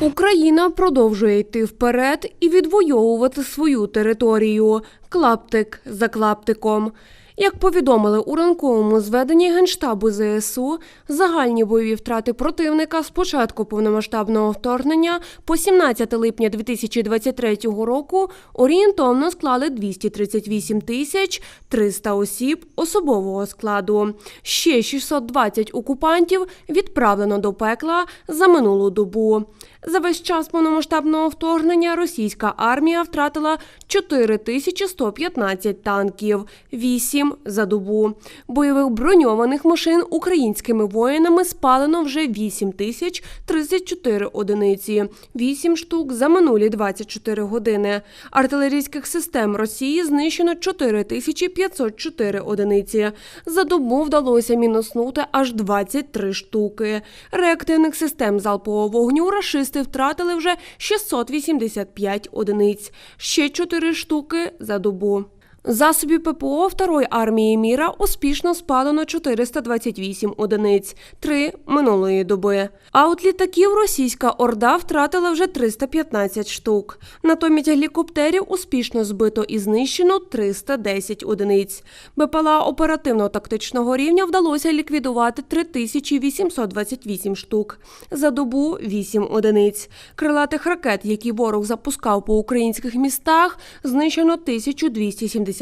Україна продовжує йти вперед і відвоювати свою територію клаптик за клаптиком. Як повідомили у ранковому зведенні Генштабу ЗСУ, загальні бойові втрати противника з початку повномасштабного вторгнення по 17 липня 2023 року орієнтовно склали 238 тисяч 300 осіб особового складу. Ще 620 окупантів відправлено до пекла за минулу добу. За весь час повномасштабного вторгнення російська армія втратила 4115 танків, 8 за добу. Бойових броньованих машин українськими воїнами спалено вже 8034 одиниці, 8 штук за минулі 24 години. Артилерійських систем Росії знищено 4504 одиниці. За добу вдалося мінуснути аж 23 штуки. Реактивних систем залпового вогню рашисти втратили вже 685 одиниць, ще 4 штуки за добу. Засобів ППО Второї армії міра успішно спалено 428 одиниць, 3 минулої доби. А от літаків російська орда втратила вже 315 штук. Натомість гелікоптерів успішно збито і знищено 310 одиниць. БПЛА оперативно-тактичного рівня вдалося ліквідувати 3828 штук. За добу 8 одиниць. Крилатих ракет, які ворог запускав по українських містах, знищено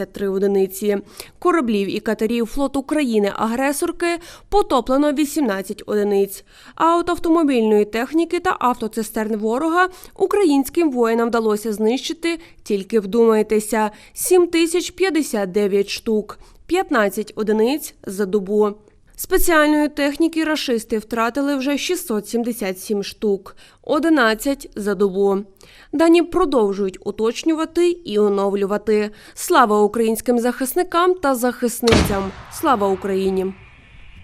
1273 одиниці. Кораблів і катерів флоту країни-агресорки потоплено 18 одиниць. А от автомобільної техніки та автоцистерн ворога українським воїнам вдалося знищити, тільки вдумайтеся, 7059 штук, 15 одиниць за добу. Спеціальної техніки рашисти втратили вже 677 штук, 11 за добу. Дані продовжують уточнювати і оновлювати. Слава українським захисникам та захисницям! Слава Україні!